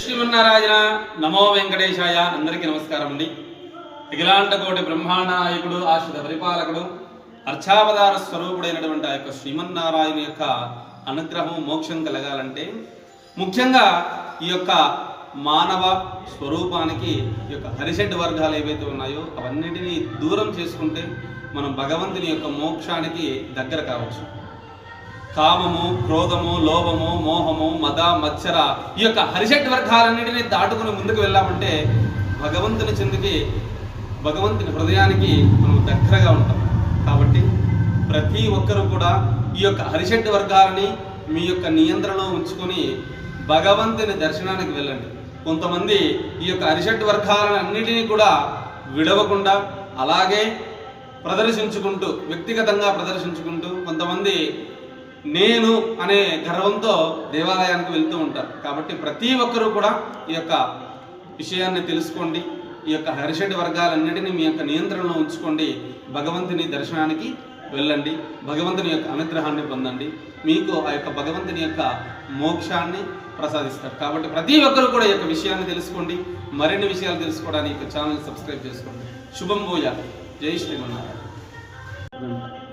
శ్రీమన్నారాయణ నమో వెంకటేశాయ అందరికీ నమస్కారం అండి. అఖిలాండ కోటి బ్రహ్మాండ నాయకుడు ఆశ్రిత పరిపాలకుడు అర్చావతార స్వరూపుడైనటువంటి ఆ యొక్క శ్రీమన్నారాయణ యొక్క అనుగ్రహం మోక్షం కలగాలంటే ముఖ్యంగా ఈ యొక్క మానవ స్వరూపానికి ఈ యొక్క హరిషడ్ వర్గాలు ఏవైతే ఉన్నాయో అవన్నిటినీ దూరం చేసుకుంటే మనం భగవంతుని యొక్క మోక్షానికి దగ్గర కావచ్చు. కామము క్రోధము లోభము మోహము మద మత్సర ఈ యొక్క హరిషట్ వర్గాలన్నింటినీ దాటుకుని ముందుకు వెళ్ళామంటే భగవంతుని చెందికి భగవంతుని హృదయానికి మనం దగ్గరగా ఉంటాం. కాబట్టి ప్రతి ఒక్కరూ కూడా ఈ యొక్క హరిషట్ వర్గాలని మీ యొక్క నియంత్రణలో ఉంచుకొని భగవంతుని దర్శనానికి వెళ్ళండి. కొంతమంది ఈ యొక్క అరిషట్ వర్గాలను అన్నిటినీ కూడా విడవకుండా అలాగే ప్రదర్శించుకుంటూ వ్యక్తిగతంగా ప్రదర్శించుకుంటూ కొంతమంది నేను అనే గర్వంతో దేవాలయానికి వెళ్తూ ఉంటారు కాబట్టి ప్రతి ఒక్కరూ కూడా ఈ యొక్క విషయాన్ని తెలుసుకోండి. ఈ యొక్క హరిషడ్ వర్గాలన్నిటినీ మీ యొక్క నియంత్రణలో ఉంచుకోండి. భగవంతుని దర్శనానికి వెళ్ళండి. భగవంతుని యొక్క అనుగ్రహాన్ని పొందండి. మీకు ఆ యొక్క భగవంతుని యొక్క మోక్షాన్ని ప్రసాదిస్తారు. కాబట్టి ప్రతి ఒక్కరు కూడా ఈ యొక్క విషయాన్ని తెలుసుకోండి. మరిన్ని విషయాలు తెలుసుకోవడానికి ఛానల్ సబ్స్క్రైబ్ చేసుకోండి. శుభం భూయ జై శ్రీమన్నారాయణ.